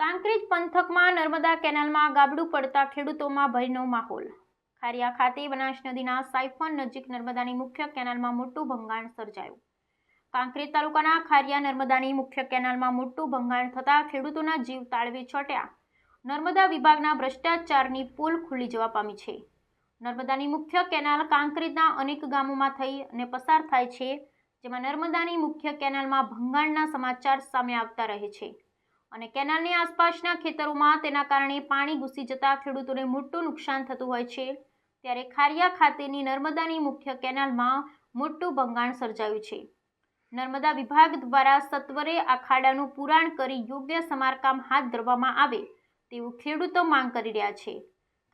કાંકરેજ પંથકમાં નર્મદા કેનાલમાં ગાબડું પડતા ખેડૂતોમાં ભયનો માહોલ. ખારિયા ખાતે બનાસ નદીના સાયફન નજીક નર્મદાની મુખ્ય કેનાલમાં મોટું ભંગાણ સર્જાયું. કાંકરેજ તાલુકાના ખારિયા નર્મદાની મુખ્ય કેનાલમાં મોટું ભંગાણ થતાં ખેડૂતોના જીવ તાળવે છોટ્યા. નર્મદા વિભાગના ભ્રષ્ટાચારની પોલ ખુલ્લી જવા પામી છે. નર્મદાની મુખ્ય કેનાલ કાંકરેજના અનેક ગામોમાં થઈ અને પસાર થાય છે, જેમાં નર્મદાની મુખ્ય કેનાલમાં ભંગાણના સમાચાર સામે આવતા રહે છે. અને કેનાલની આસપાસના ખેતરોમાં તેના કારણે પાણી ઘૂસી જતા ખેડૂતોને મોટું નુકસાન થતું હોય છે. ત્યારે ખારિયા ખાતેની નર્મદાની મુખ્ય કેનાલમાં મોટું ભંગાણ સર્જાયું છે. નર્મદા વિભાગ દ્વારા સત્વરે આ ખાડાનું પુરાણ કરી યોગ્ય સમારકામ હાથ ધરવામાં આવે તેવું ખેડૂતો માંગ કરી રહ્યા છે.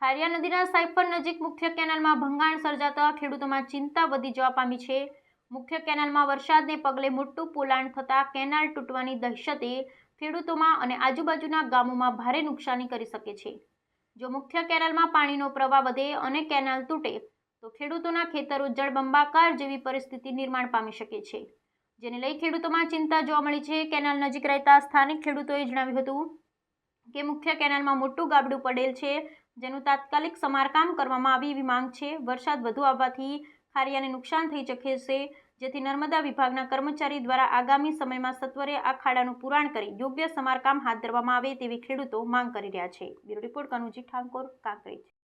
ખારિયા નદીના સાયફર નજીક મુખ્ય કેનાલમાં ભંગાણ સર્જાતા ખેડૂતોમાં ચિંતા વધી જવા પામી છે. મુખ્ય કેનાલમાં વરસાદને પગલે મોટું પોલાણ થતાં કેનાલ તૂટવાની દહેશતે ખેડૂતોમાં અને આજુબાજુના ગામોમાં ભારે નુકસાની કરી શકે છે. જો મુખ્ય કેનાલમાં પાણીનો પ્રવાહ વધે અને કેનાલ તૂટે, તો ખેડૂતોના ખેતરો જળબંબાકાર જેવી પરિસ્થિતિ નિર્માણ પામી શકે છે. જેને લઈ ખેડૂતોમાં ચિંતા જોવા મળી છે. કેનાલ નજીક રહેતા સ્થાનિક ખેડૂતોએ જણાવ્યું હતું કે, મુખ્ય કેનાલમાં મોટું ગાબડું પડેલ છે, જેનું તાત્કાલિક સમારકામ કરવામાં આવે એવી માંગ છે. વરસાદ વધુ આવવાથી ખારિયાને નુકસાન થઈ શકે છે. જેથી નર્મદા વિભાગના કર્મચારી દ્વારા આગામી સમયમાં સત્વરે આ ખાડાનું પુરાણ કરી યોગ્ય સમારકામ હાથ ધરવામાં આવે તેવી ખેડૂતો માંગ કરી રહ્યા છે. Bureau report Kanuji Thakor, Kankrej.